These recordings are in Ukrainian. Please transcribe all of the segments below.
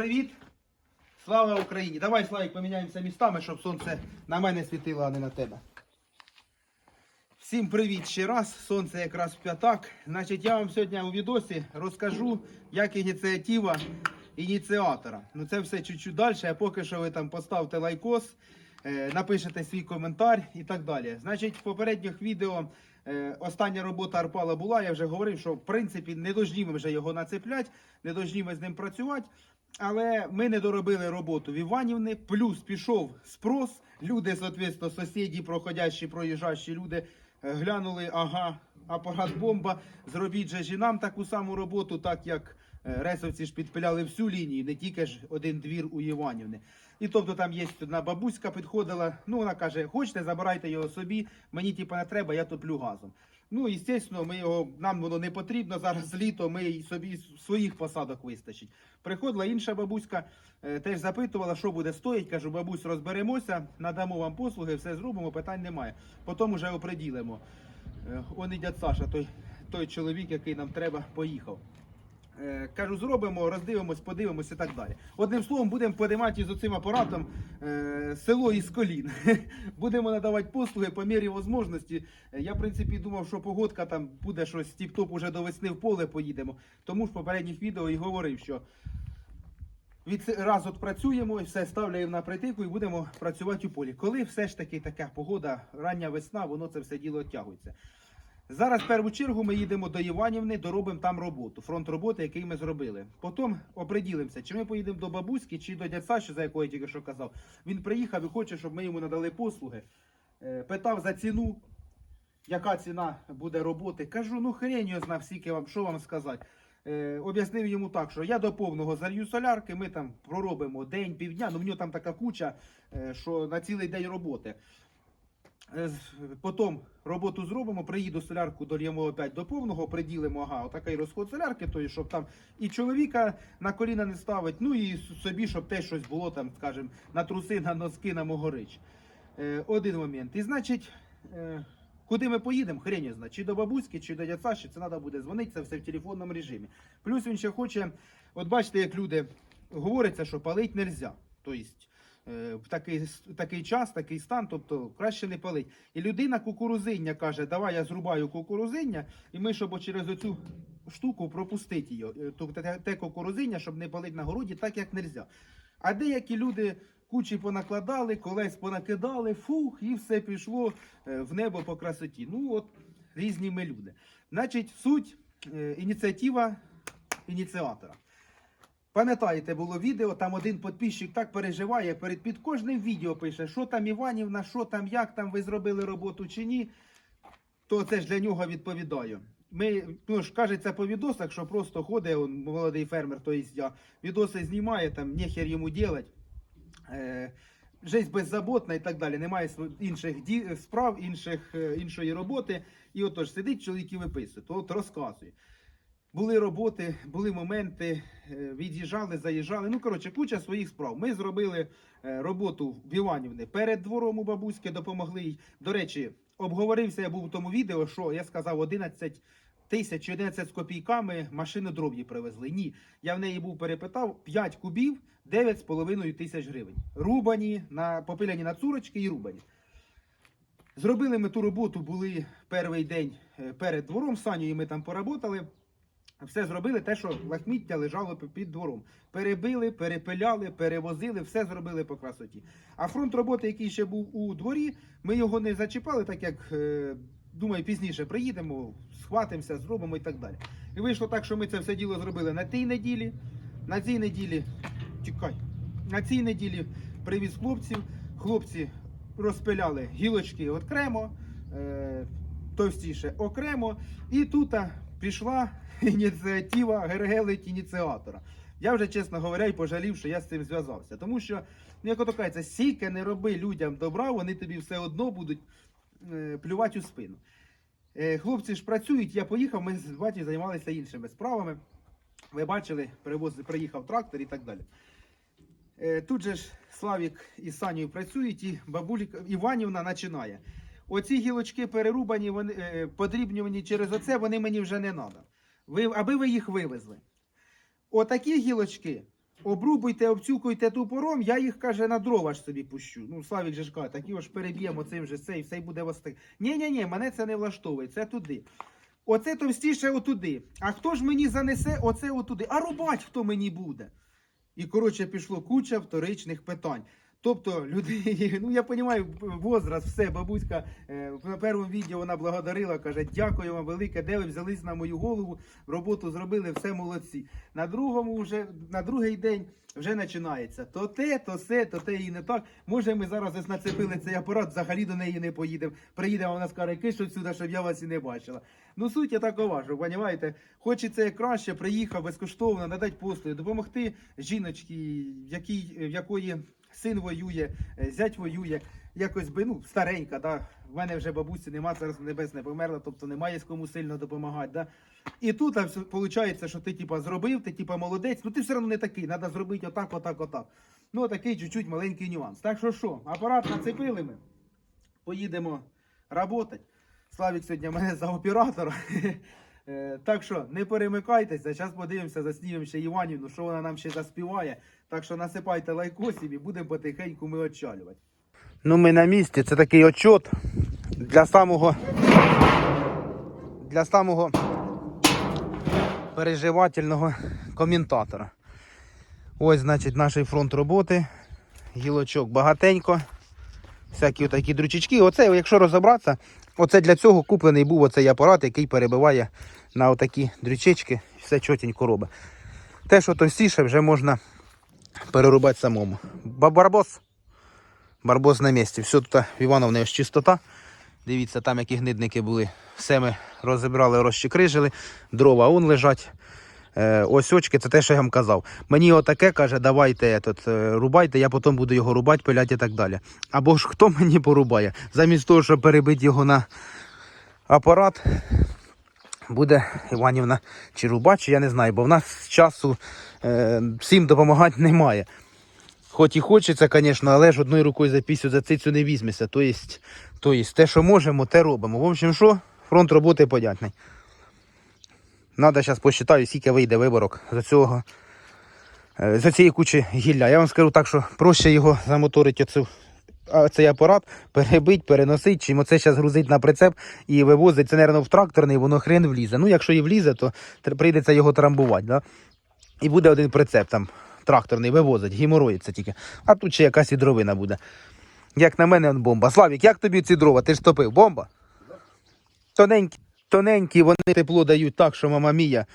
Привіт! Слава Україні! Давай, Славік, поміняємося містами, щоб сонце на мене світило, а не на тебе. Всім привіт ще раз. Сонце якраз в п'ятак. Значить, я вам сьогодні у відосі розкажу, як ініціатива ініціатора. Ну це все чуть-чуть далі, а поки що ви там поставте лайкос, е, напишете свій коментар і так далі. Значить, в попередніх відео е, остання робота Арпала була. Я вже говорив, що в принципі не дожні ми вже його нацеплять, не дожні ми з ним працювати. Але ми не доробили роботу в Іванівни, плюс пішов спрос. Люди, соответственно, сусіді, проходящі, проїжджащі люди е, глянули, ага, апарат бомба. Зробіть же ж і нам таку саму роботу, так як е, ресовці ж підпиляли всю лінію, не тільки ж один двір у Іванівни. І тобто там є одна бабуська підходила. Ну вона каже: хочете, забирайте його собі, мені типу не треба, я топлю газом. Ну, і, звісно, ми його, нам воно не потрібно. Зараз літо, ми й собі своїх посадок вистачить. Приходила інша бабуська, е, теж запитувала, що буде стоїть. Кажу, бабусь, розберемося, надамо вам послуги, все зробимо, питань немає. Потім вже оприділимо. Е, Он і Саша, той, той чоловік, який нам треба, поїхав. Е, Кажу, зробимо, роздивимось, подивимось і так далі. Одним словом, будемо подимати з цим апаратом е, село із колін. будемо надавати послуги по мірі можливості. Я, в принципі, думав, що погодка там буде щось тіп-топ уже до весни в поле поїдемо. Тому ж в попередніх відео і говорив, що від раз от працюємо і все ставляємо на притику і будемо працювати у полі. Коли все ж таки така погода, рання весна, воно це все діло тягується. Зараз в першу чергу ми їдемо до Іванівни, доробимо там роботу, фронт роботи, який ми зробили. Потім оприділимося, чи ми поїдемо до бабуськи, чи до дядь Саші, за якого я тільки що казав. Він приїхав і хоче, щоб ми йому надали послуги. Е, Питав за ціну, яка ціна буде роботи. Кажу, ну хрень його знав, скільки вам, що вам сказати. Е, об'яснив йому так, що я до повного залью солярки, ми там проробимо день, півдня, ну в нього там така куча, е, що на цілий день роботи. Е, Потім роботу зробимо, приїду солярку дольємо опять до повного, приділимо, ага, отакий розход солярки, то щоб там і чоловіка на коліна не ставить, ну і собі, щоб теж щось було там, скажімо, на труси, на носки, на могорич. Е, один момент. І значить, е, куди ми поїдемо, його знає, чи до бабуськи, чи до дядь Саші, це треба буде дзвонити, це все в телефонному режимі. Плюс він ще хоче, от бачите, як люди говориться, що палить не. Тобто, в такий, такий час, такий стан, тобто краще не палить. І людина кукурузиння каже, давай я зрубаю кукурузиння, і ми, щоб через оцю штуку пропустити її, е, тобто те, кукурузиння, щоб не палити на городі, так як не можна. А деякі люди кучі понакладали, колесь понакидали, фух, і все пішло е, в небо по красоті. Ну от різні ми люди. Значить, суть е, ініціатива ініціатора. Пам'ятаєте, було відео, там один підписчик так переживає, перед під кожним відео пише, що там Іванівна, що там, як там ви зробили роботу чи ні. То це ж для нього відповідаю. Ми, ну ж кажеться по відосах, що просто ходить он, молодий фермер, то я, відоси знімає, там нехер йому делать. Е, Жесть беззаботна і так далі. Немає інших ді- справ, інших, е, іншої роботи. І отож сидить чоловік і виписує, то от розказує. Були роботи, були моменти, е, від'їжджали, заїжджали. Ну, коротше, куча своїх справ. Ми зробили е, роботу в Іванівни перед двором у бабуськи, допомогли їй. До речі, обговорився я був в тому відео, що я сказав 11 тисяч чи 11 з копійками машини дроб'ї привезли. Ні, я в неї був перепитав 5 кубів, 9,5 тисяч гривень. Рубані, на, попиляні на цурочки і рубані. Зробили ми ту роботу, були перший день е, перед двором з Санєю, ми там поработали. Все зробили те, що лахміття лежало під двором. Перебили, перепиляли, перевозили, все зробили по красоті. А фронт роботи, який ще був у дворі, ми його не зачіпали, так як е, думаю, пізніше приїдемо, схватимося, зробимо і так далі. І вийшло так, що ми це все діло зробили на тій неділі. На цій неділі, чекай, на цій неділі привіз хлопців. Хлопці розпиляли гілочки окремо, е, товстіше окремо. І тут пішла ініціатива Гергелить ініціатора. Я вже, чесно говоря, і пожалів, що я з цим зв'язався. Тому що, ну, як ото кажеться, сіки не роби людям добра, вони тобі все одно будуть е, плювати у спину. Е, хлопці ж працюють, я поїхав, ми з батьком займалися іншими справами. Ви бачили, привоз, приїхав трактор і так далі. Е, Тут же ж Славік із Санєю працюють, і бабулька Іванівна починає. Оці гілочки перерубані, вони е, подрібнювані через оце, вони мені вже не треба. Ви, аби ви їх вивезли. Отакі гілочки обрубуйте, обцюкуйте тупором, я їх каже на дрова ж собі пущу. Ну, Славік же ж каже, такі ось переб'ємо цим же цей, все і буде востик. Ні, ні, ні, мене це не влаштовує, це туди. Оце товстіше отуди. А хто ж мені занесе оце отуди? А рубать хто мені буде? І коротше пішло куча вторичних питань. Тобто, люди, ну я розумію, возраст, все, бабуська е, на першому відео вона благодарила, каже, дякую вам велике, де ви взялись на мою голову, роботу зробили, все молодці. На другому вже, на другий день вже починається. То те, то се, то те і не так. Може, ми зараз ось нацепили цей апарат, взагалі до неї не поїдемо. Приїдемо, вона скаже, киш отсюди, щоб я вас і не бачила. Ну, суть є такова, що, розумієте, хочеться краще, приїхав безкоштовно, надати послуги, допомогти жіночці, в якій, в якої син воює, е, зять воює, якось би, ну, старенька, да. В мене вже бабусі нема, зараз небесне померла, тобто немає з кому сильно допомагати. Да. І тут виходить, що ти типа зробив, ти типа молодець, ну ти все одно не такий, треба зробити отак, отак, отак. Ну, такий чуть-чуть маленький нюанс. Так що що, апарат нацепили ми, поїдемо працювати. Славік сьогодні мене за оператора. Е, Так що не перемикайтеся. Зараз подивимося, заснімемо ще Іванівну, що вона нам ще заспіває. Так що насипайте лайкосів і будемо потихеньку ми очалювати. Ну, ми на місці. Це такий отчот для самого для самого переживательного коментатора. Ось, значить, наш фронт роботи. Гілочок багатенько. Всякі такі дрючечки. Оце, якщо розібратися, оце для цього куплений був оцей апарат, який перебиває на отакі дрючечки. Все чотенько робить. Те, що товстіше, вже можна перерубати самому. Барбос. Барбос на місці. Все тут в Івановне ось чистота. Дивіться, там які гнидники були. Все ми розібрали, розчекрижили. Дрова он лежать. Е, ось очки, це те, що я вам казав. Мені отаке каже, давайте этот, е, рубайте, я потім буду його рубати, пиляти і так далі. Або ж хто мені порубає? Замість того, щоб перебити його на апарат, буде Іванівна чи рубати, я не знаю, бо в нас часу е, всім допомагати немає. Хоч і хочеться, звісно, але ж одною рукою за пісю за цицю не візьмеся. Тобто, тобто, те, що можемо, те робимо. В общем, що? Фронт роботи подятний. Надо зараз посчитаю, скільки вийде виборок за цього. е, За цієї кучі гілля. Я вам скажу так, що проще його замоторити оцю, цей апарат, перебить, переносити, чим оце зараз грузить на прицеп і вивозить. Це, мабуть, в тракторний, воно хрен влізе. Ну, якщо і влізе, то прийдеться його трамбувати. Да? І буде один прицеп там тракторний вивозить, гімороїться тільки. А тут ще якась дровина буде. Як на мене, бомба. Славік, як тобі ці дрова? Ти ж топив? Бомба? Тоненькі, тоненькі, вони тепло дають так, що мама мія.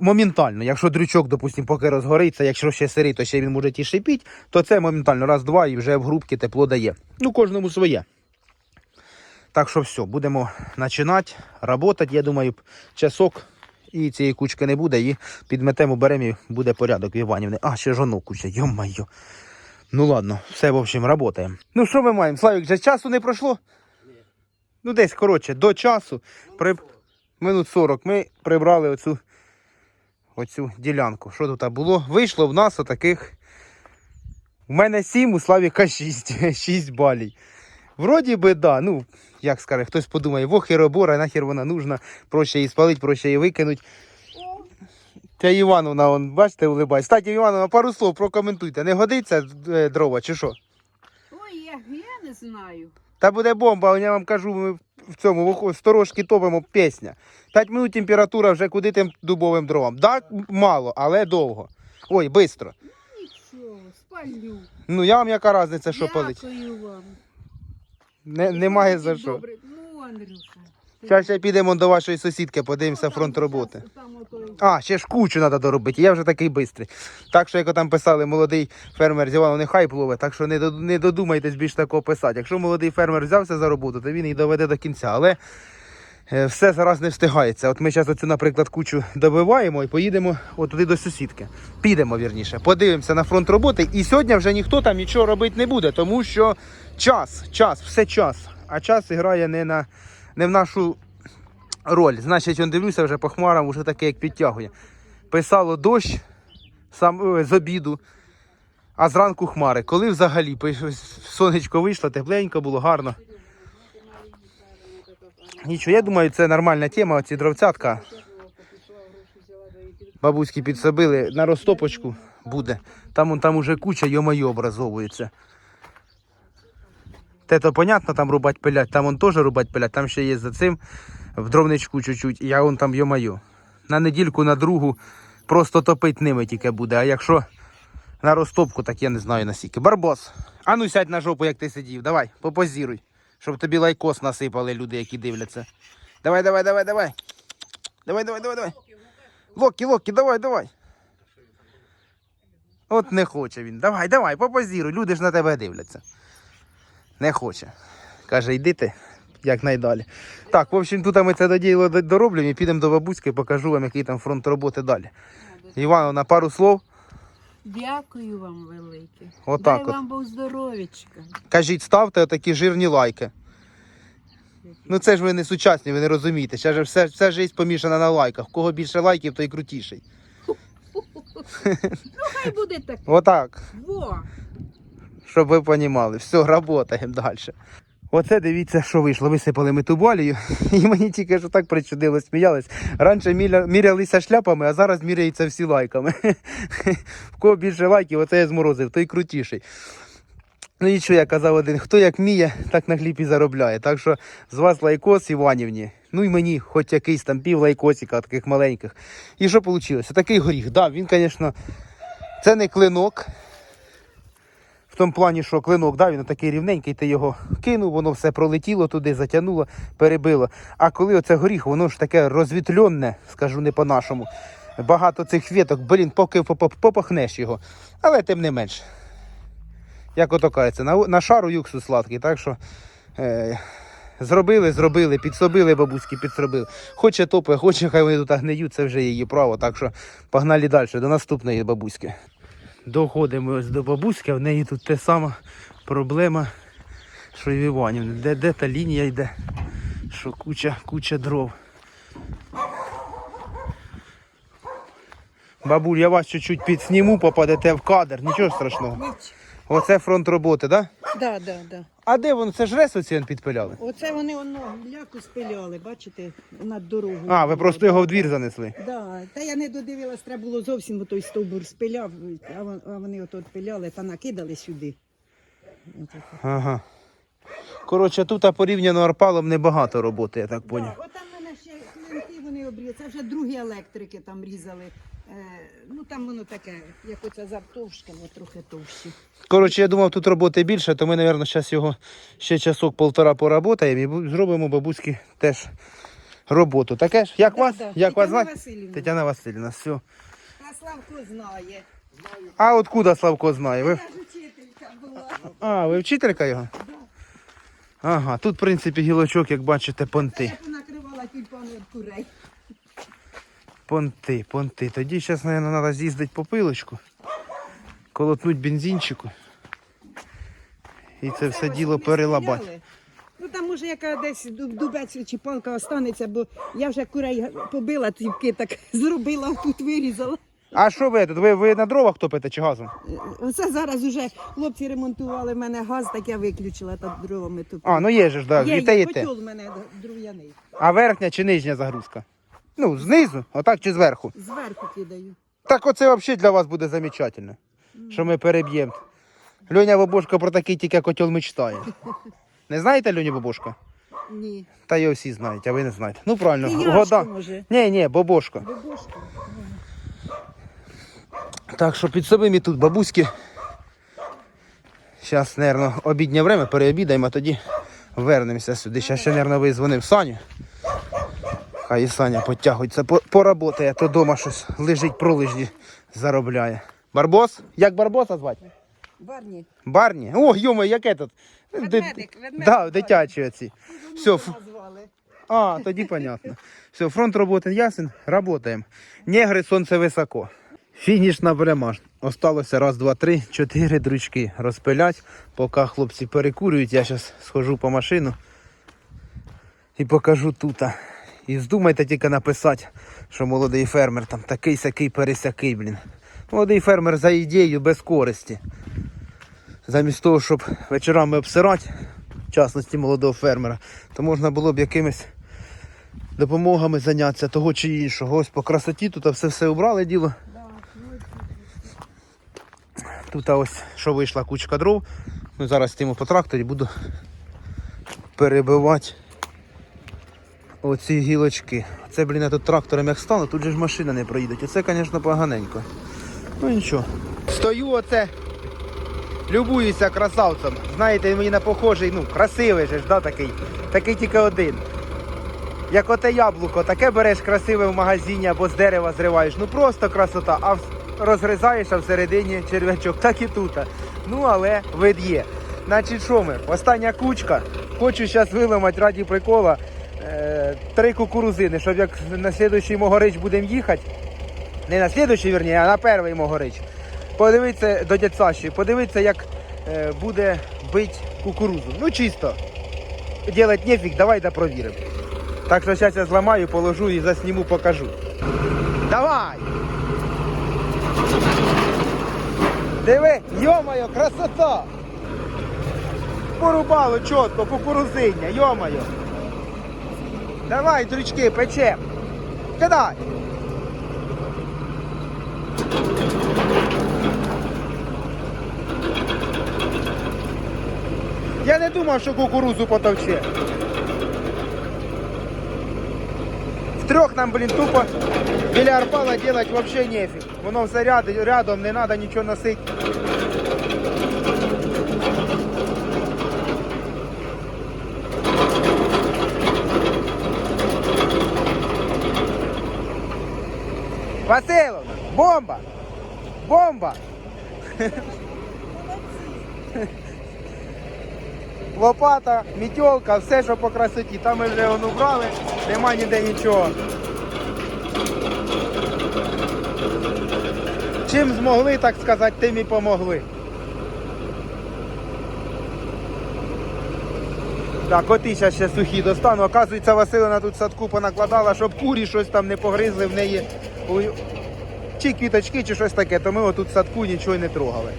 Моментально, якщо дрючок, допустимо, поки розгориться, якщо ще сирий, то ще він може і шипіть, то це моментально раз-два і вже в грубки тепло дає. Ну, кожному своє. Так що все, будемо починати працювати. Я думаю, часок і цієї кучки не буде, і підметемо, беремо і буде порядок в Іванівни. А, ще жонок куча, йо-майо. Ну ладно, все, в общем, працюємо. Ну що ми маємо? Славік, вже часу не пройшло? Ну, десь, коротше, до часу, при... минут 40, ми прибрали оцю, оцю ділянку. Що тут було? Вийшло в нас отаких. У мене 7, у Славіка 6, 6 балій. Вроді би, да, ну, як скаже, хтось подумає, во херобора, нахер вона нужна, проще її спалить, проще її викинуть. Та Івановна, он, бачите, улибається. Кстати, Івановна, пару слов прокоментуйте. Не годиться е, дрова чи що? Ой, я, я не знаю. Та буде бомба, я вам кажу, ми в цьому сторожки топимо пісня. 5 минут температура вже куди тим дубовим дровам. Так, мало, але довго. Ой, швидко. Нічого, спалю. Ну я вам яка різниця, що палить. Дякую вам. Не, немає за що. Добре. Ну, Андрюша. Зараз ще підемо до вашої сусідки, подивимося фронт роботи. А, ще ж кучу треба доробити. Я вже такий бистрий. Так що, як там писали, молодий фермер з Івану нехай плове, так що не, не додумайтесь більш такого писати. Якщо молодий фермер взявся за роботу, то він її доведе до кінця. Але е, все зараз не встигається. От ми зараз оцю, наприклад, кучу добиваємо і поїдемо от туди до сусідки. Підемо вірніше, подивимося на фронт роботи. І сьогодні вже ніхто там нічого робити не буде, тому що час, час, все час. А час грає не на не в нашу роль. Значить, он дивлюся вже по хмарам, вже таке, як підтягує. Писало дощ сам, е, з обіду, а зранку хмари. Коли взагалі сонечко вийшло, тепленько було, гарно. Нічого, я думаю, це нормальна тема, оці дровцятка. Бабуськи підсобили на розтопочку. буде. Там, он, там уже куча йо-моє образовується. Те то понятно, там рубать пилять, там он теж рубать пилять, там ще є за цим в дровничку чуть-чуть, я он там йо-моє. На недільку, на другу просто топить ними тільки буде. А якщо на розтопку, так я не знаю наскільки. Барбос, а ну сядь на жопу, як ти сидів. Давай, попозіруй, щоб тобі лайкос насипали люди, які дивляться. Давай, давай, давай, давай. Давай, давай, давай, давай. Локі, Локі, давай, давай. От не хоче він. Давай, давай, попозіруй, люди ж на тебе дивляться. Не хоче. Каже, йди ти, як. Так, в общем, тут ми це до діло дороблюємо і підемо до бабуськи, покажу вам, який там фронт роботи далі. Івановна, пару слов. Дякую вам велике. Отак Дай от. вам Бог здоров'ячка. Кажіть, ставте отакі жирні лайки. Ну це ж ви не сучасні, ви не розумієте. Ще ж все, вся життя помішана на лайках. Кого більше лайків, той крутіший. Ну, Хай буде так. Отак. Во! Щоб ви розуміли. Все, працюємо далі. Оце дивіться, що вийшло. Висипали ми ту болію, і мені тільки що так причудило, сміялись. Раніше міря- мірялися шляпами, а зараз міряються всі лайками. В кого більше лайків, оце я зморозив, той крутіший. Ну нічого, я казав один, хто як вміє, так на хліб і заробляє. Так що з вас лайкос Іванівні. Ну і мені, хоч якийсь там пів лайкосика, таких маленьких. І що вийшло? Такий горіх. Да, він, звісно, це не клинок. В тому плані, що клинок, да, він такий рівненький, ти його кинув, воно все пролетіло туди, затягнуло, перебило. А коли оце горіх, воно ж таке розвітльонне, скажу не по-нашому. Багато цих віток, блін, поки попахнеш його. Але тим не менш. Як ото кажеться, на, на шару юксу сладкий, так що е, зробили, зробили, підсобили бабуськи, підсобили. Хоче топи, хоче, хай вони тут гниють, це вже її право. Так що погнали далі, до наступної бабуськи. Доходимо до бабуськи, в неї тут те сама проблема, що і в Іванівні. Де, де та лінія йде, що куча, куча дров. Бабуль, я вас чуть-чуть підсніму, попадете в кадр, нічого страшного. Оце фронт роботи, так? Да? Да, да, да. А де воно? Це ж рес оці підпиляли? Оце вони воно ляку спиляли, бачите, над дорогою. А, ви просто його в двір занесли. Да. Та я не додивилась, треба було зовсім бо той стовбур спиляв, а вон- а вони ото пиляли та накидали сюди. Ага. Коротше, тут а порівняно арпалом небагато роботи, я так поняв. от там в мене ще клинки вони обрізали, це вже другі електрики там різали. Е, ну там воно таке, як оце завтовшки, але трохи товщі. Коротше, я думав, тут роботи більше, то ми, мабуть, зараз його ще часок-полтора поработаємо і бу- зробимо бабуськи теж роботу. Таке ж? Як Да, вас? да. Як вас Тетяна звати? Василівна. Тетяна Васильівна, все. А Славко знає. А откуда Славко знає? Ви... Я ж учителька була. А, ви вчителька його? Ага, тут, в принципі, гілочок, як бачите, понти. Я понакривала тюльпани від курей. Понти, понти. Тоді зараз, мабуть, треба з'їздити по пилочку, колотнуть бензинчику. І це все діло перелабати. Ну там може яка десь дубець чи палка останеться, бо я вже курей побила тільки так зробила, тут вирізала. А що ви тут? Ви, ви на дровах топите чи газом? Оце зараз уже хлопці ремонтували в мене газ, так я виключила та дровами тут. А, ну є же ж, да, є, і те, є і те. котел в мене друв'яний. А верхня чи нижня загрузка? Ну, знизу, отак чи зверху. Зверху кидаю. Так оце взагалі для вас буде замечательно, що ми переб'ємо. Льоня Бабошка про такий тільки котел мечтає. Не знаєте Льоню Бабошка? Ні. Та його всі знають, а ви не знаєте. Ну правильно, І Яшко, года. може. Ні, ні, Бабошка. Бабушка. Так що під собою тут бабуськи. Зараз, мабуть, обіднє время переобідаємо, а тоді вернемося сюди. Зараз ще, мабуть, визвонив Саню. Хай і Саня потягується, поработає, то вдома щось лежить пролежні, заробляє. Барбос? Як Барбоса звати? Барні. Барні? О, йома, яке тут? Ведмедик, ведмедик Да, дитячі оці. Все, ф- а, тоді понятно. Все, фронт роботи ясен, работаємо. Негри, сонце високо. Фінішна пряма. Осталося раз, два, три, чотири дрючки розпилять. Поки хлопці перекурюють, я зараз схожу по машину і покажу тут. І здумайте тільки написати, що молодий фермер там такий сякий пересякий, блін. Молодий фермер за ідеєю без користі. Замість того, щоб вечорами обсирати, в частності молодого фермера, то можна було б якимись допомогами зайнятися того чи іншого. Ось по красоті тут все все убрали діло. Тут ось що вийшла кучка дров. Ну, зараз стиму по тракторі буду перебивати оці гілочки. Це, блін, я тут трактором як стану, тут же ж машина не проїде. Оце, звісно, поганенько. Ну нічого. Стою оце, любуюся красавцем. Знаєте, він мені не похожий, ну, красивий же ж, да, такий. Такий тільки один. Як оте яблуко, таке береш красиве в магазині або з дерева зриваєш. Ну просто красота. А розгризаєш, а всередині черв'ячок, так і тут. Ну але вид є. Значить, що ми? Остання кучка. Хочу зараз виламати раді прикола три кукурузини, щоб як на слідуючий могорич будемо їхати. Не на слідуючий, вірні, а на перший могорич. Подивитися до дядь Саші, подивитися, як е, буде бить кукурузу. Ну чисто. Делать нефіг, давай да провіримо. Так що зараз я зламаю, положу і засніму, покажу. Давай! Диви, йомайо, красота! Порубало чітко, кукурузиння, йомайо. Давай, дрючки, печем. Кидай. Я не думав, що кукурузу потовче. В трьох нам, блін, тупо біля арпала делать вообще нефиг. Воно все ряд, рядом, не треба нічого носити. Василовна, бомба! Бомба! Лопата, мітьолка, все, що по красоті. Там ми вже воно брали, нема ніде нічого. Чим змогли, так сказати, тим і помогли. Так, коти ще сухі достану. Оказується, Василина тут садку понакладала, щоб курі щось там не погризли в неї. Чи квіточки, чи щось таке, то ми отут в садку нічого не трогали.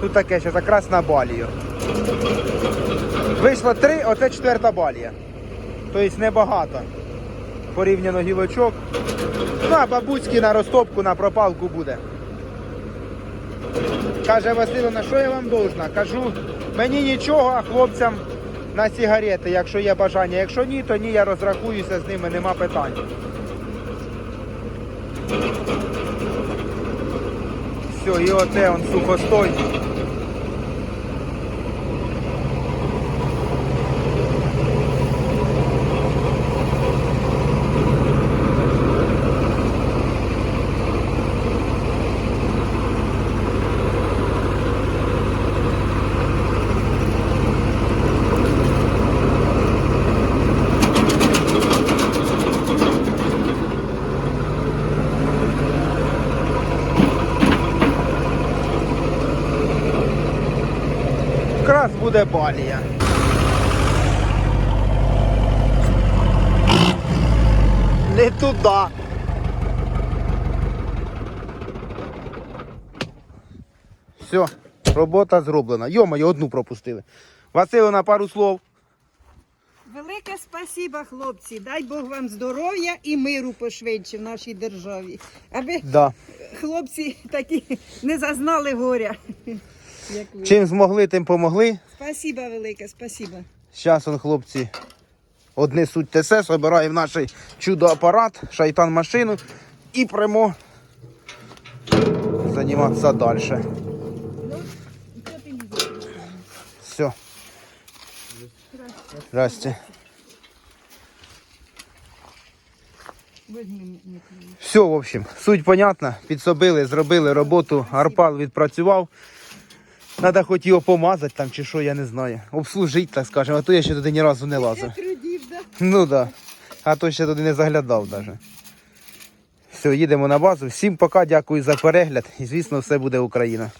Тут таке ще якраз на балію. Вийшло три, оце четверта балія. Тобто небагато. Порівняно гілочок. Ну, а бабуськи на розтопку, на пропалку буде. Каже Василина, що я вам должна? Кажу, мені нічого, а хлопцям на сигарети, якщо є бажання. Якщо ні, то ні, я розрахуюся з ними, нема питань. Все, і оте он сухостой. Якраз буде балія. Не туди. Все, робота зроблена. Йома, одну пропустили. Василина, пару слов. Велике спасіба, хлопці. Дай Бог вам здоров'я і миру пошвидше в нашій державі. Аби Да. хлопці такі не зазнали горя. Як ви. Чим змогли, тим помогли. Спасіба велике, спасіба. Зараз он хлопці однесуть ТС, збираємо наш чудо-апарат, шайтан машину і прямо займатися далі. Все. Здрасте. Все, в общем, суть понятна. Підсобили, зробили роботу, арпал відпрацював. Треба хоч його помазати там чи що, я не знаю. Обслужити, так скажемо, а то я ще туди ні разу не лазив. Ну так. Да. А то ще туди не заглядав навіть. Все, їдемо на базу. Всім пока, дякую за перегляд. І звісно, все буде Україна.